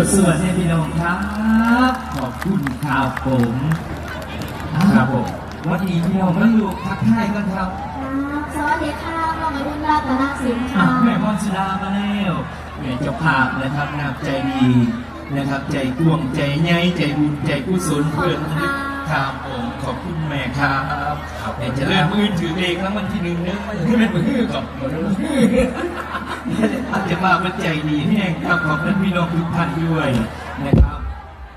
วดสวัสดีพี่น้องครับ ขอบคุณครับผมครับผมวันนี้พี่น้องมาอยู่ทักทายกันครับครับสวัสดีค่ะน้องอรุณรัตนสินอะค่ะแม่พรสุดามาแล้วแม่เจ้าภาพนะครับนับใจดีนะครับ ใจกวงใจใหญ่ใจบุญใจกุศลเพื่อน ครับผมขอบคุณแม่ครับแม่จะเริ่มมือถือเองแล้ววันที่หนึ่งเนื้อมันเป็นมือกับอาจจะมาเป็นใจดีแห้งครับขอบคุณพี่น้องทุกท่านด้วยนะครับ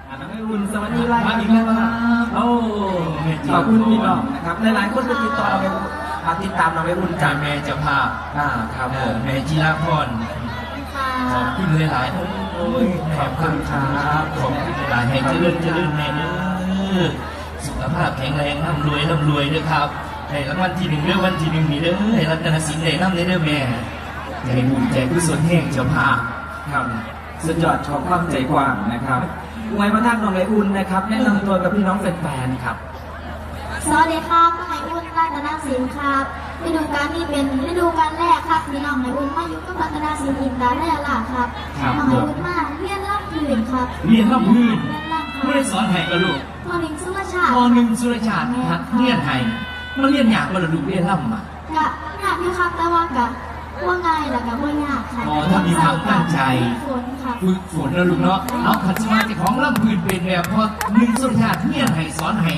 อ่าน้องไออุ่นสวัสดีไล่มาอีกแล้วครับโอ้ขอบคุณพี่น้องนะครับหลายๆคนจะติดต่อน้องไออุ่นอ่าติดตามน้องไออุ่นจาจากแม่เจ้าภาพอ่าครับผมแม่จิราพรค่ะขอบคุณหลายๆโอ้ยขอบคุณครับ ขอบคุณหลายๆให้เจริญเจริญแม่เด้อ สุขภาพแข็งแรงร่ำรวยร่ำรวยด้วยครับให้รางวัลที่หนึ่งเด้อวันที่หนึ่งนี่เด้อให้รัตนสินได้ร่ำได้เด้อแม่ใจบุญใจกุศลแห่งเจ้าภาพครับสุดยอดชอบความใจกว้างนะครับไว้มาทักน้องไออุ่นนะครับแนะนำตัวกับพี่น้องแฟนๆครับสวัสดีครับน้องอรุณรัตนสินครับฤดูกาลนี้เป็นฤดูกาลแรกครับพี่น้องอรุณมาอยู่กับรัตนสินอินดาแร่ล่ะครับน้องอรุณมาเรียนรับพื้นครับเรียนร่ำพื้น เรียนรับคไม่รัได้บสอนให้กระลูกพอหนึ่งสุรชาติพอหนึ่งสุรชาติหัดเรียนให้มาเรียนอยากมาระดูเรียนร่ำอะกะยากอยู่ครับแต่ว่ากะว่าง่ายแล้วกะว่ายากครับอ๋อถ้ามีความตั้งใจฝนครับฝึกฝนนะลูกเนาะเอาขัดสมาธิของล่ำพื้นเป็นแบบพอหนึ่งสุรชาติเรียนให้สอนให้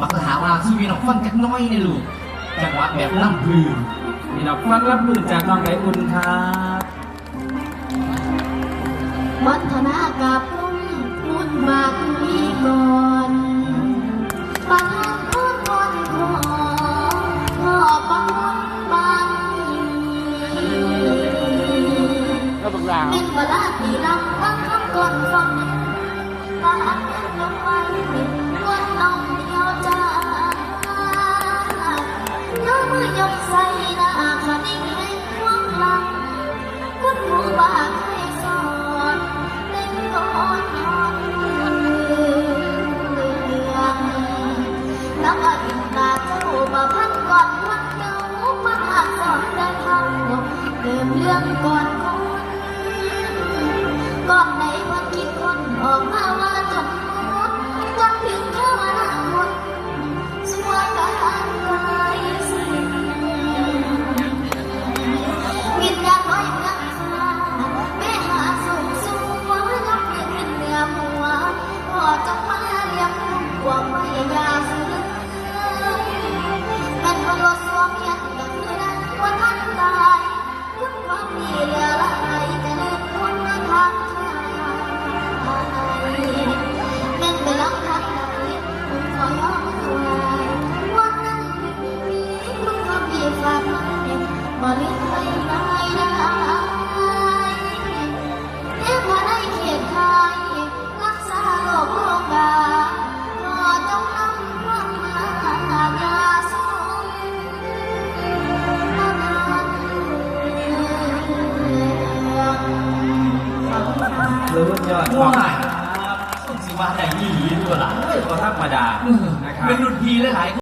มักหาว่าสู้มีน้องฟังจักหน้อยนี่ลูกจังหวะแบบล่ำพื้นพี่น้องฟังรับมือจากน้องไออุ่นครับวัฒนากับพุ่ มากมี มาเลี้ยงไปได้ได้เลี้ยงมาได้เขียนไทยรักษาโรคโรคกาขอจงนำความมายาสูงมาทานเรื่องสุดยอดว้ายต้องสิว่าได้ยี่หลีด้วยล่ะก็ธรรมดานะครับเป็นรุ่นพี่หลายๆ